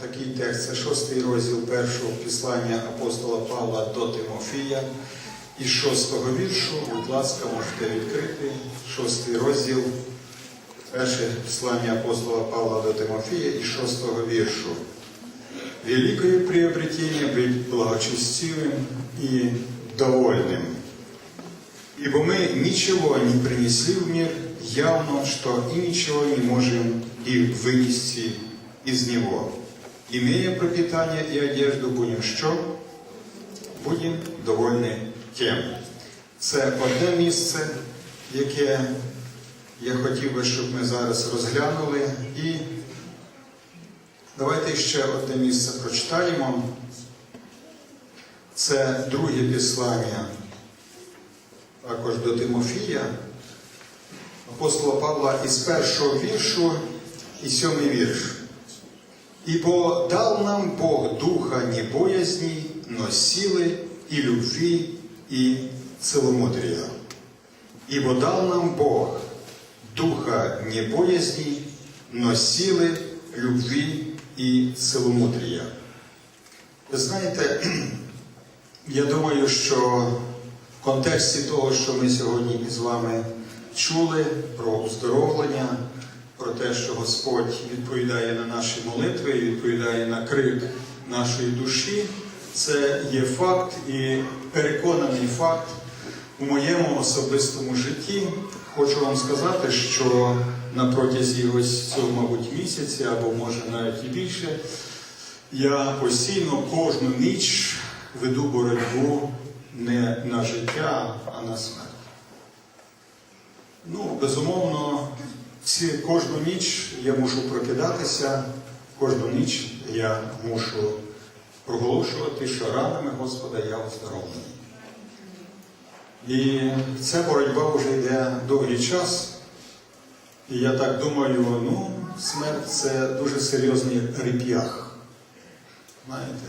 Такий текст це шостий розділ першого післання апостола Павла до Тимофія. Із шостого віршу, будь ласка, можете відкрити шостий розділ, перше післання апостола Павла до Тимофія із шостого віршу. Великое приобретение быть благочестивым и довольным. Ибо мы ничего не принесли в мир явно, что и ничего не можем и вынести из него. Имея пропитание и одежду, будем що? Будем довольні тим. Це одне місце, яке я хотів би, щоб ми зараз розглянули. І давайте ще одне місце прочитаємо. Це друге післання також до Тимофія, апостола Павла із першого віршу і сьомий вірш. Ибо дал нам Бог духа не боязни, но силы и любви и целомудрия. Ибо дал нам Бог духа не боязни, но силы, любви и целомудрия. Ви знаєте, я думаю, що в контексті того, що ми сьогодні із вами чули про оздоровлення, про те, що Господь відповідає на наші молитви, відповідає на крик нашої душі, це є факт і переконаний факт у моєму особистому житті. Хочу вам сказати, що на протязі ось цього, мабуть, місяця, або може навіть і більше, я постійно кожну ніч веду боротьбу не на життя, а на смерть. Ну, безумовно, ці, кожну ніч я мушу прокидатися, кожну ніч я мушу проголошувати, що ранами Господа я оздоровлений. І ця боротьба вже йде довгий час. І я так думаю, ну, смерть це дуже серйозний реп'ях. Знаєте,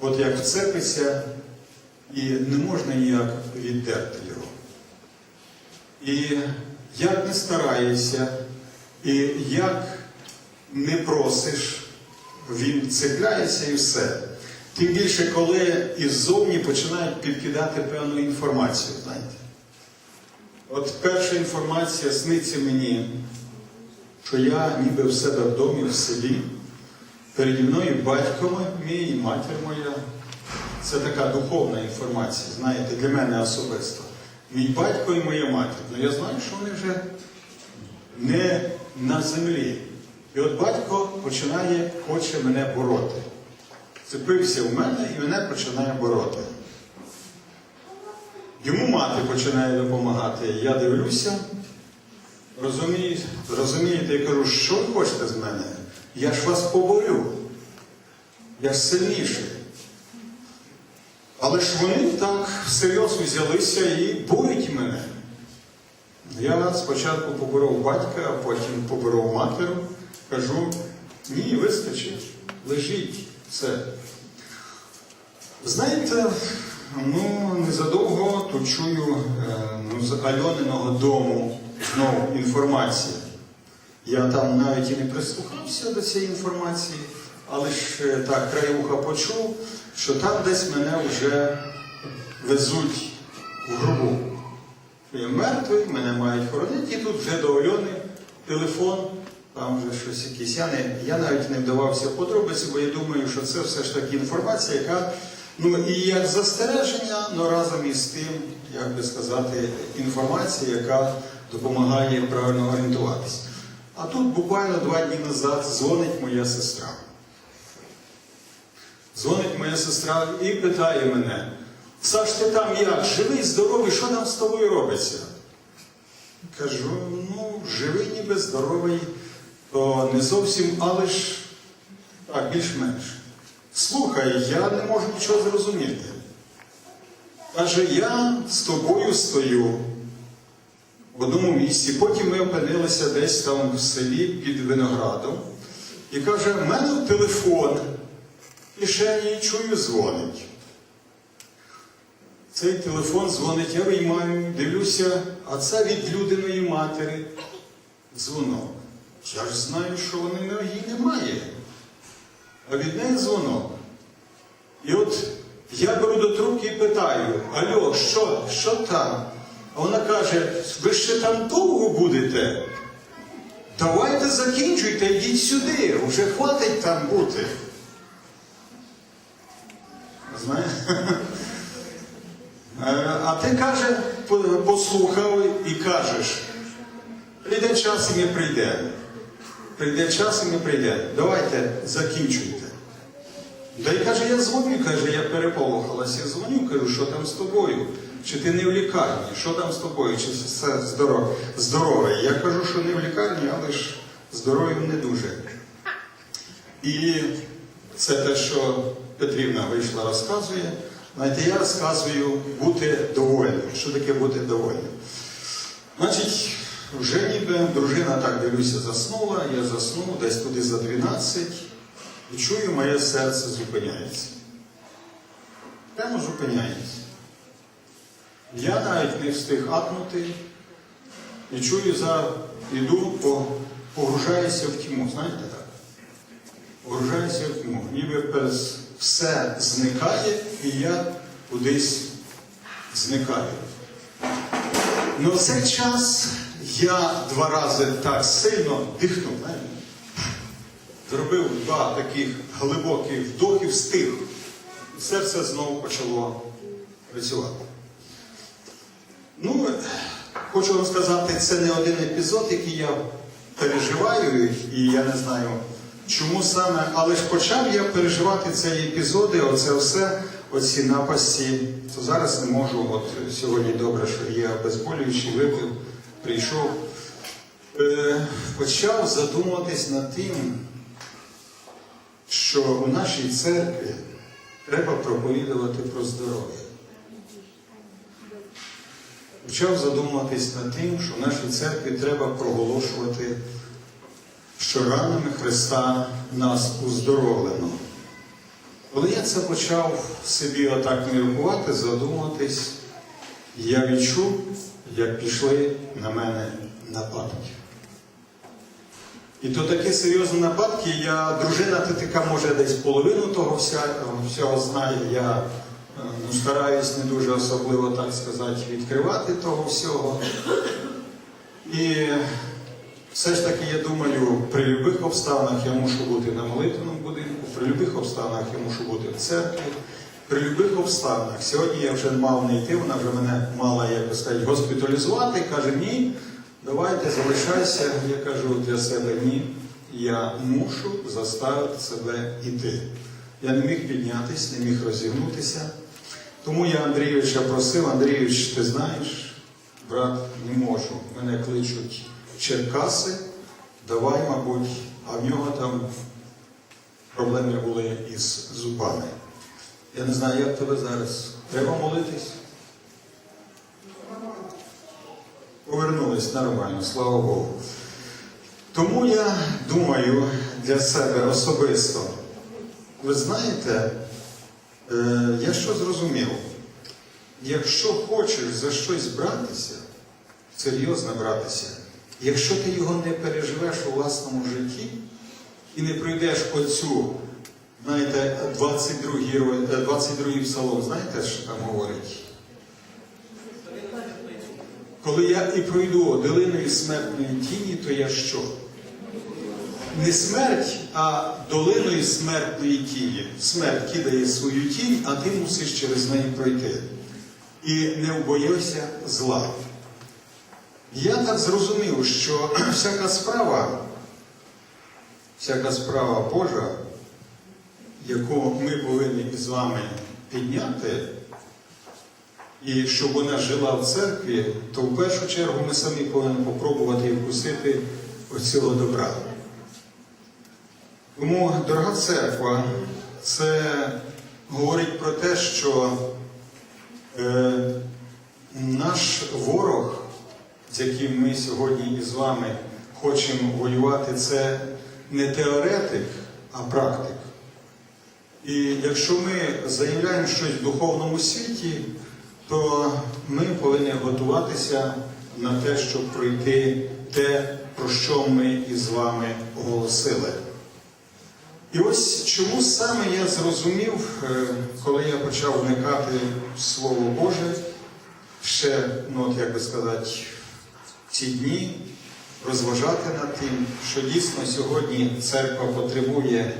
от як вцепиться, і не можна ніяк віддерти його. І як не стараєшся, і як не просиш, він цепляється і все. Тим більше, коли іззовні починають підкидати певну інформацію, знаєте. От перша інформація сниться мені, що я ніби в себе в домі, в селі, переді мною батько мій і матір моя. Це така духовна інформація, знаєте, для мене особисто. Мій батько і моя матір. Ну я знаю, що вони вже не на землі. І от батько починає, хоче мене бороти. Цепився в мене і мене починає бороти. Йому мати починає допомагати. Я дивлюся, розумію, розумієте, я кажу, що ви хочете з мене? Я ж вас поборю. Я ж сильніший. Але ж вони так всерйоз взялися і боють мене. Я спочатку поборов батька, а потім поборов матір. Кажу, ні, вистачить, лежіть все. Знаєте, ну незадовго тут чую е, ну, з Альониного дому знову інформація. Я там навіть і не прислухався до цієї інформації, але ж так край вуха почув, що там десь мене вже везуть в Я мертвий, мене мають хоронити, і тут вже до Альони телефон, там вже щось якесь. Я, не, я навіть не вдавався в подробиці, бо я думаю, що це все ж таки інформація, яка ну і як застереження, але разом із тим, як би сказати, інформація, яка допомагає правильно орієнтуватися. А тут буквально два дні назад дзвонить моя сестра. Дзвонить моя сестра і питає мене, Саш, ти там як? Живий, здоровий, що там з тобою робиться? Кажу, ну, живий, ніби здоровий, то не зовсім, але ж так, більш-менш. Слухай, я не можу нічого зрозуміти. Каже, я з тобою стою в одному місці, потім ми опинилися десь там в селі під виноградом. І каже, в мене телефон, в кишені чую, дзвонить. Цей телефон дзвонить, я виймаю, дивлюся, а це від людиної матері дзвонок. Я ж знаю, що вони ноги немає. а від неї дзвонок. І от я беру до трубки і питаю: Альо, що, що там? А вона каже, ви ще там довго будете? Давайте закінчуйте, йдіть сюди, вже хватить там бути. Знаєш? Е, А ти каже, послухав і кажеш, прийде час і ми прийдемо. Прийде час і ми прийдемо. Давайте закінчуйте. Та й каже, я дзвоню, каже, я переполохалася, я дзвоню, кажу, що там з тобою? Чи ти не в лікарні? Що там з тобою? Чи все здорове? Я кажу, що не в лікарні, але ж здоров'ям не дуже. І це те, що Петрівна вийшла, розказує. Знаєте, я розказую бути довольним. Що таке бути довольним? Значить, вже ніби дружина так дивлюся, заснула, я заснув десь туди за 12 і чую, моє серце зупиняється. Прямо зупиняється. Я навіть не встиг атнути і чую, за іду, по, погружаюся в тьму. Знаєте так? Погружаюся в тьму. Ніби все зникає, і я кудись зникаю. В цей час я два рази так сильно дихнув, зробив два таких глибоких вдохи, встиг. І серце знову почало працювати. Ну, хочу вам сказати, це не один епізод, який я переживаю, і я не знаю, чому саме, але ж почав я переживати ці епізоди, оце все, оці напасті, то зараз не можу. От сьогодні добре, що є обезболюючий, випив, прийшов. Е, почав задумуватись над тим, що у нашій церкві треба проповідувати про здоров'я. Почав задумуватись над тим, що в нашій церкві треба проголошувати, що ранами Христа нас уздоровлено. Коли я це почав собі отак міркувати, задумуватись, я відчув, як пішли на мене нападки. І то такі серйозні нападки, я, дружина ти така може десь половину того вся, всього знає. Я е, ну, стараюсь не дуже особливо, так сказати, відкривати того всього. І все ж таки, я думаю, при любих обставинах я мушу бути на молитвеному будинку, при любих обставинах я мушу бути в церкві, при любих обставинах. Сьогодні я вже мав не йти, вона вже мене мала, як би сказати, госпіталізувати. Каже, ні, давайте залишайся. Я кажу для себе ні. Я мушу заставити себе йти. Я не міг піднятися, не міг розігнутися. Тому я Андрійовича просив, Андрійович, ти знаєш, брат, не можу. Мене кличуть Черкаси, давай, мабуть, а в нього там проблеми були із зубами. Я не знаю, як тебе зараз. Треба молитись? Повернулись нормально, слава Богу. Тому я думаю для себе особисто, ви знаєте, е, я що зрозумів? Якщо хочеш за щось братися, серйозно братися, якщо ти його не переживеш у власному житті і не пройдеш оцю, знаєте, 22-й, е, 22-й псалом, знаєте, що там говорить? Коли я і пройду долиною смертної тіні, то я що? Не смерть, а долиною смертної тіні. Смерть кидає свою тінь, а ти мусиш через неї пройти. І не вбоюйся зла. Я так зрозумів, що всяка справа, всяка справа Божа, яку ми повинні із вами підняти, і щоб вона жила в церкві, то в першу чергу ми самі повинні попробувати і вкусити оцього добра. Тому, дорога церква, це говорить про те, що е, наш ворог, з яким ми сьогодні із вами хочемо воювати, це не теоретик, а практик. І якщо ми заявляємо щось в духовному світі, то ми повинні готуватися на те, щоб пройти те, про що ми із вами оголосили. І ось чому саме я зрозумів, е, коли я почав вникати в Слово Боже, ще, ну от як би сказати, ці дні розважати над тим, що дійсно сьогодні церква потребує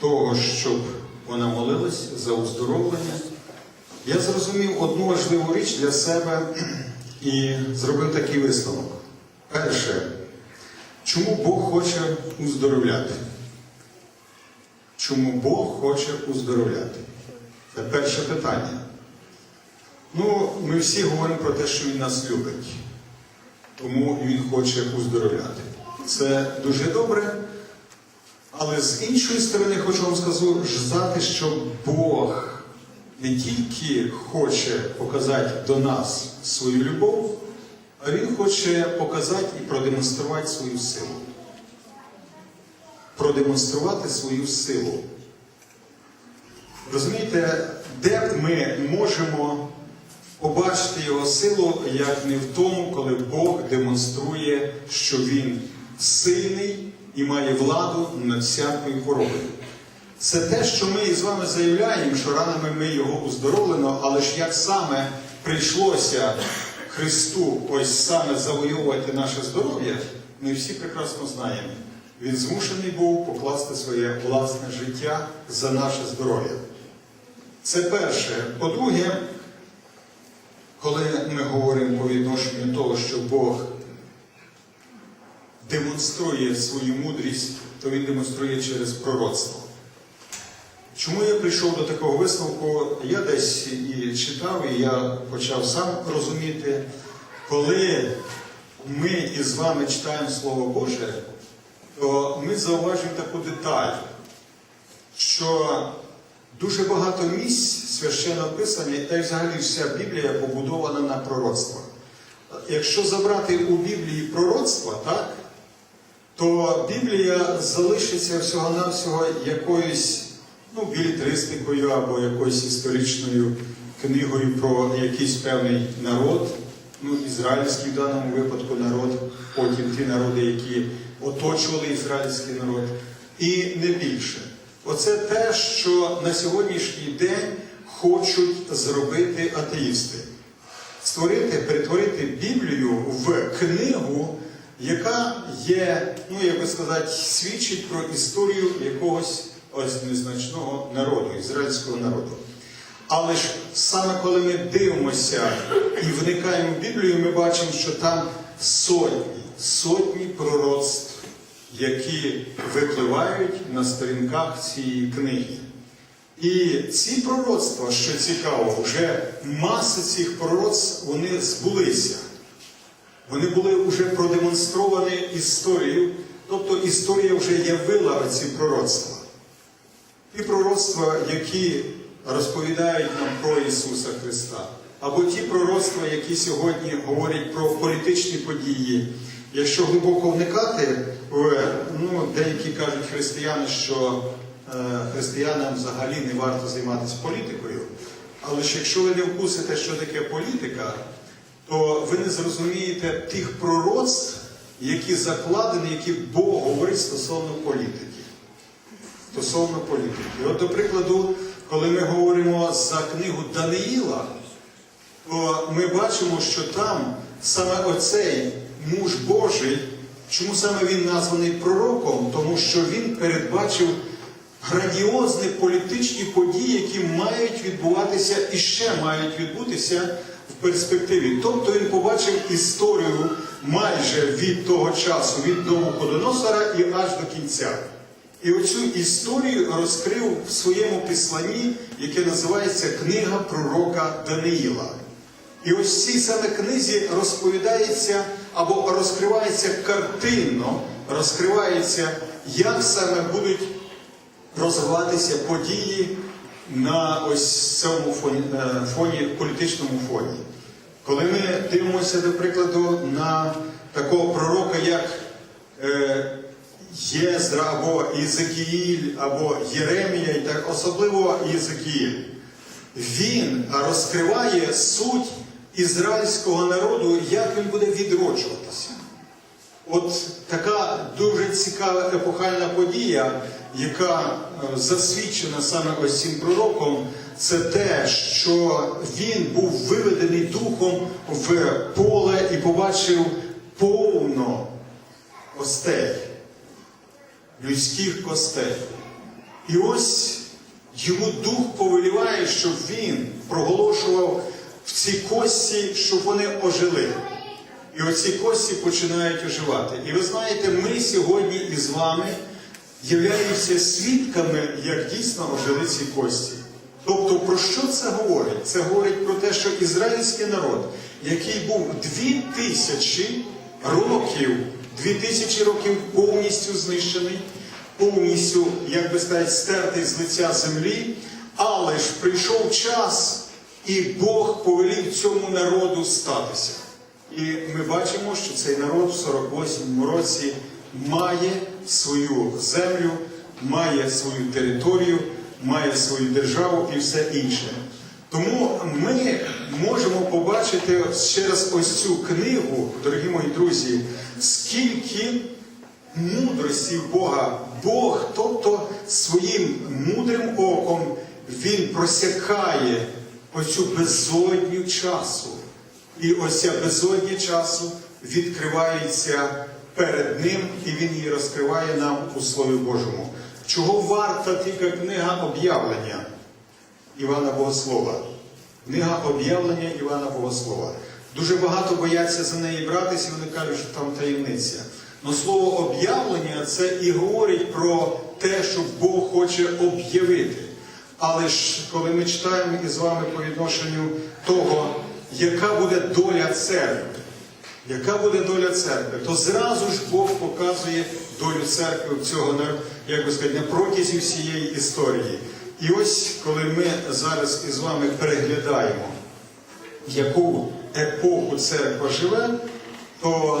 того, щоб вона молилась за уздоровлення. Я зрозумів одну важливу річ для себе і зробив такий висновок. Перше, чому Бог хоче уздоровляти? Чому Бог хоче уздоровляти? Це перше питання. Ну, ми всі говоримо про те, що Він нас любить, тому Він хоче уздоровляти. Це дуже добре. Але з іншої сторони, хочу вам сказати, що Бог не тільки хоче показати до нас свою любов, а Він хоче показати і продемонструвати свою силу. Продемонструвати свою силу. Розумієте, де ми можемо побачити його силу, як не в тому, коли Бог демонструє, що Він сильний і має владу над всякою хворобою. Це те, що ми із вами заявляємо, що ранами ми його уздоровлено, але ж як саме прийшлося Христу ось саме завоювати наше здоров'я, ми всі прекрасно знаємо. Він змушений був покласти своє власне життя за наше здоров'я. Це перше. По-друге, коли ми говоримо по відношенню того, що Бог демонструє свою мудрість, то він демонструє через пророцтво. Чому я прийшов до такого висновку? Я десь і читав, і я почав сам розуміти, коли ми із вами читаємо Слово Боже, то ми зауважуємо таку деталь, що дуже багато місць священно писані, та й взагалі вся Біблія побудована на пророцтвах. Якщо забрати у Біблії пророцтва, так, то Біблія залишиться всього-навсього якоюсь ну, білітристикою або якоюсь історичною книгою про якийсь певний народ, ну, ізраїльський в даному випадку народ, потім ті народи, які оточували ізраїльський народ, і не більше. Оце те, що на сьогоднішній день хочуть зробити атеїсти. Створити, перетворити Біблію в книгу, яка є, ну як би сказати, свідчить про історію якогось ось незначного народу, ізраїльського народу. Але ж саме коли ми дивимося і вникаємо в Біблію, ми бачимо, що там сотні, сотні пророцтв, які випливають на сторінках цієї книги. І ці пророцтва, що цікаво, вже маси цих пророцтв вони збулися. Вони були вже продемонстровані історією, тобто історія вже явила ці пророцтва. Ті пророцтва, які розповідають нам про Ісуса Христа, або ті пророцтва, які сьогодні говорять про політичні події. Якщо глибоко вникати, ну, деякі кажуть християни, що е, християнам взагалі не варто займатися політикою. Але ж якщо ви не вкусите, що таке політика, то ви не зрозумієте тих пророцтв, які закладені, які Бог говорить стосовно політики. Стосовно політики. От, до прикладу, коли ми говоримо за книгу Даниїла, то ми бачимо, що там саме оцей муж Божий, чому саме він названий пророком? Тому що він передбачив грандіозні політичні події, які мають відбуватися і ще мають відбутися в перспективі. Тобто він побачив історію майже від того часу, від Новоходоносора і аж до кінця. І оцю історію розкрив в своєму післанні, яке називається Книга пророка Даниїла. І ось в цій саме книзі розповідається або розкривається картинно, розкривається, як саме будуть розвиватися події на ось цьому фоні, е, фоні політичному фоні. Коли ми дивимося, до прикладу, на такого пророка, як е, Єздра або Єзекіїль, або Єремія, і так особливо Єзекіїль, він розкриває суть ізраїльського народу, як він буде відроджуватися. От така дуже цікава епохальна подія, яка е, засвідчена саме ось цим пророком, це те, що він був виведений духом в поле і побачив повно костей, людських костей. І ось йому дух повеліває, щоб він проголошував в ці кості, щоб вони ожили. І оці кості починають оживати. І ви знаєте, ми сьогодні із вами являємося свідками, як дійсно ожили ці кості. Тобто, про що це говорить? Це говорить про те, що ізраїльський народ, який був дві тисячі років, дві тисячі років повністю знищений, повністю, як би сказати, стертий з лиця землі, але ж прийшов час, і Бог повелів цьому народу статися. І ми бачимо, що цей народ в 48-му році має свою землю, має свою територію, має свою державу і все інше. Тому ми можемо побачити через ось цю книгу, дорогі мої друзі, скільки мудрості Бога. Бог, тобто своїм мудрим оком, Він просякає оцю безодню часу. І ось безодня часу відкривається перед ним, і він її розкриває нам у Слові Божому. Чого варта тільки книга об'явлення Івана Богослова? Книга об'явлення Івана Богослова. Дуже багато бояться за неї братися, і вони кажуть, що там таємниця. Но слово об'явлення це і говорить про те, що Бог хоче об'явити. Але ж коли ми читаємо із вами по відношенню того, яка буде доля церкви, яка буде доля церкви, то зразу ж Бог показує долю церкви цього як би сказати, на протязі всієї історії. І ось коли ми зараз із вами переглядаємо, яку епоху церква живе, то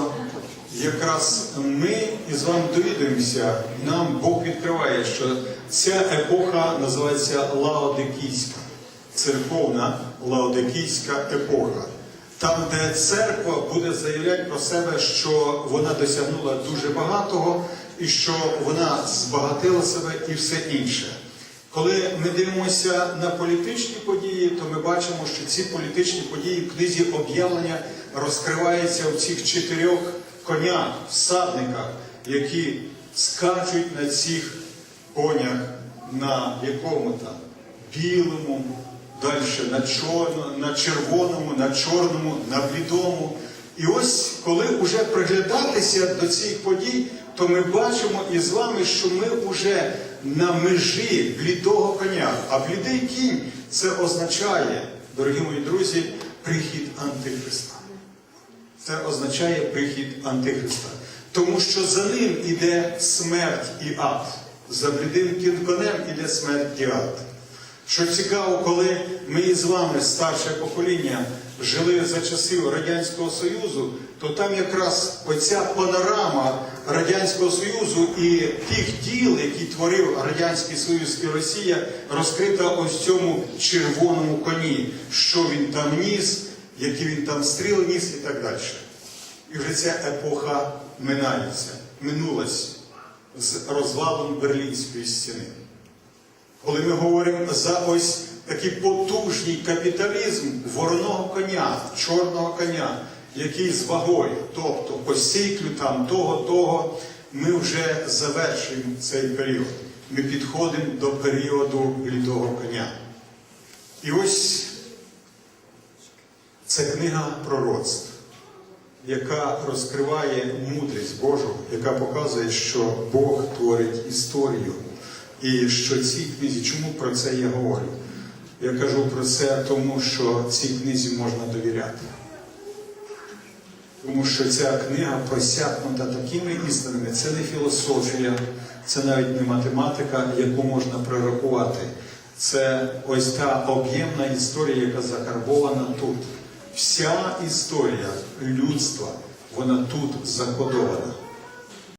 якраз ми із вами довідуємося, нам Бог відкриває, що ця епоха називається Лаодикійська, церковна Лаодикійська епоха. Там, де церква буде заявляти про себе, що вона досягнула дуже багатого і що вона збагатила себе і все інше. Коли ми дивимося на політичні події, то ми бачимо, що ці політичні події в книзі об'явлення розкриваються в цих чотирьох конях, всадниках, які скачуть на цих конях на якому там білому, далі на чорному, на червоному, на чорному, на блідому. І ось коли вже приглядатися до цих подій, то ми бачимо із вами, що ми вже на межі блідого коня. А блідий кінь це означає, дорогі мої друзі, прихід Антихриста. Це означає прихід Антихриста. Тому що за ним іде смерть і ад. За блідим конем іде смерть і. Що цікаво, коли ми із вами, старше покоління, жили за часів Радянського Союзу, то там якраз оця панорама Радянського Союзу і тих діл, які творив Радянський Союз і Росія, розкрита ось цьому червоному коні, що він там ніс, які він там стріли ніс і так далі. І вже ця епоха минається, минулась з розвалом Берлінської стіни. Коли ми говоримо за ось такий потужний капіталізм вороного коня, чорного коня, який з вагою, тобто по сіклю там того, того, ми вже завершуємо цей період. Ми підходимо до періоду блідого коня. І ось це книга пророцтв, яка розкриває мудрість Божу, яка показує, що Бог творить історію. І що цій книзі, чому про це я говорю? Я кажу про це тому, що цій книзі можна довіряти. Тому що ця книга просякнута такими істинами. Це не філософія, це навіть не математика, яку можна прорахувати. Це ось та об'ємна історія, яка закарбована тут. Вся історія людства, вона тут закодована.